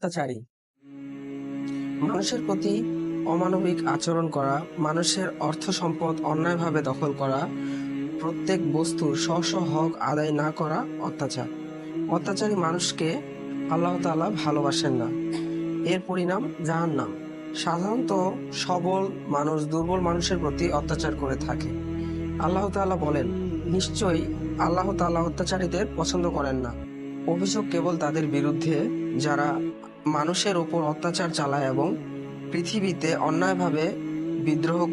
অত্যাচারী। মানুষের প্রতি অমানবিক আচরণ করা, মানুষের অর্থ সম্পদ অন্যায়ভাবে দখল করা, প্রত্যেক বস্তুর স্ব হক আদায় না করা অত্যাচার। অত্যাচারী মানুষকে আল্লাহ তাআলা ভালোবাসেন না। এর পরিণাম জাহান্নাম। সাধারণত সবল মানুষ, দুর্বল মানুষের প্রতি অত্যাচার করে থাকে। আল্লাহ তাআলা বলেন, নিশ্চয়ই আল্লাহ তাআলা অত্যাচারীদের পছন্দ করেন না। অভিযোগ কেবল তাদের বিরুদ্ধে, যারা মানুষের ওপর অত্যাচার চালায় এবং পৃথিবীতে অন্যায়ভাবে বিদ্রোহ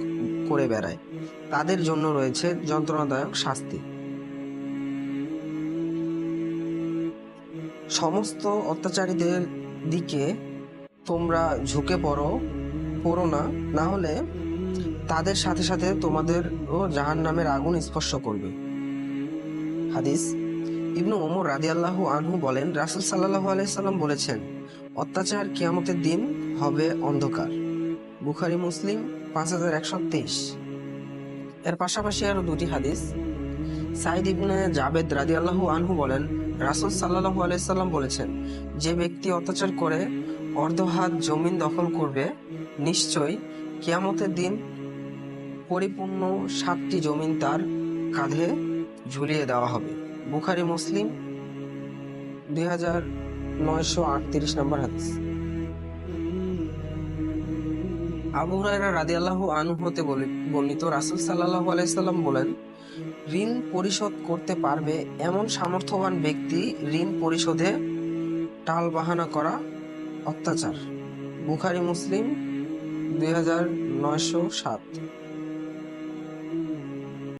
করে বেড়ায়। তাদের জন্য রয়েছে যন্ত্রণাদায়ক শাস্তি। সমস্ত অত্যাচারীদের দিকে তোমরা ঝুঁকে পড়ো পড়ো না। হলে তাদের সাথে সাথে তোমাদের ও জাহান নামের আগুন স্পর্শ করবে। হাদিস ইবনু ওমর রাদিয়াল্লাহু আনহু বলেন, রাসূল সাল্লাহ আলাইহি সাল্লাম বলেছেন অত্যাচার কিয়ামতের দিন হবে অন্ধকার। বুখারি, মুসলিম, পাঁচ হাজার একশো তেইশ। এর পাশাপাশি আরও দুটি হাদিস। সাইদ ইবনে জাবেদ রাদিয়াল্লাহু আনহু বলেন, রাসূল সাল্লাল্লাহু আলাইহি সাল্লাম বলেছেন, যে ব্যক্তি অত্যাচার করে, অর্ধ হাত জমিন দখল করবে নিশ্চয় কিয়ামতের দিন পরিপূর্ণ সাতটি জমিন তার কাঁধে ঝুলিয়ে দেওয়া হবে। বুখারি, মুসলিম, দুই হাজার নয়শো আটত্রিশ নম্বর হাদিস। আবু হুরায়রা রাদিয়াল্লাহু আনহু হতে বর্ণিত রাসূল সাল্লাল্লাহু আলাইহি সাল্লাম বলেন, ঋণ পরিশোধ করতে পারবে এমন সামর্থ্যবান ব্যক্তি ঋণ পরিশোধে টাল বাহানা করা অত্যাচার। বুখারি, মুসলিম, দুই হাজার নয়শো সাত।